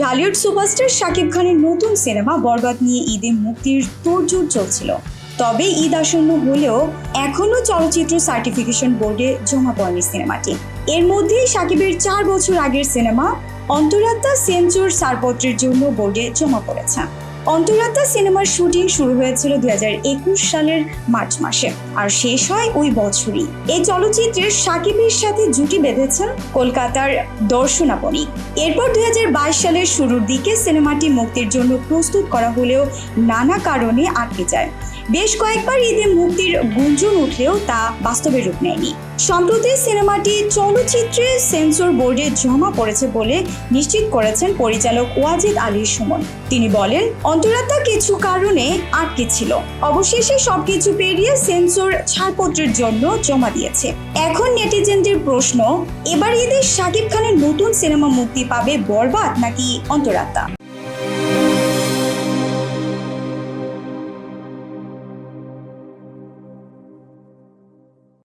Dhallywood superstar Shakib খানের নতুন cinema বরবাদ নিয়ে ঈদে মুক্তির তোড়জোড় চলছিল। তবে ঈদ আসন্ন হলেও এখনও চলচ্চিত্র সার্টিফিকেশন বোর্ডে জমা পড়েনি সিনেমাটি। এর মধ্যেই শাকিবের চার বছর আগের সিনেমা অন্তরাত্মা সেঞ্চুর ছাড়পত্রের জন্য বোর্ডে জমা পড়েছে। অন্তরাত্মা সিনেমার শুটিং শুরু হয়েছিল দু হাজার একুশ সালের মার্চ মাসে। আর শেষ হয় ওই বছরই। এই চলচ্চিত্রে সাকিবের সাথে জুটি বেঁধেছেন কলকাতার দর্শনাপনি এরপর দুই হাজার বাইশ সালের শুরুর দিকে সিনেমাটি মুক্তির জন্য প্রস্তুত করা হলেও নানা কারণে আটকে যায়। বেশ কয়েকবার ঈদে মুক্তির গুঞ্জন উঠলেও তা বাস্তবে রূপ নেয়নি। সম্প্রতি সিনেমাটি চলচ্চিত্রে সেন্সর বোর্ডে জমা পড়েছে বলে নিশ্চিত করেছেন পরিচালক ওয়াজিদ আলী সুমন। তিনি বলেন অন্তরাত্মা কিছু কারণে আটকে ছিল। অবশেষে সবকিছু পেরিয়ে সেন্সর ছাড়পত্রের জন্য জমা দিয়েছে। এখন নেটিজেনদের প্রশ্ন, এবার ঈদে শাকিব খানের নতুন সিনেমা মুক্তি পাবে বরবাদ নাকি অন্তরাত্মা?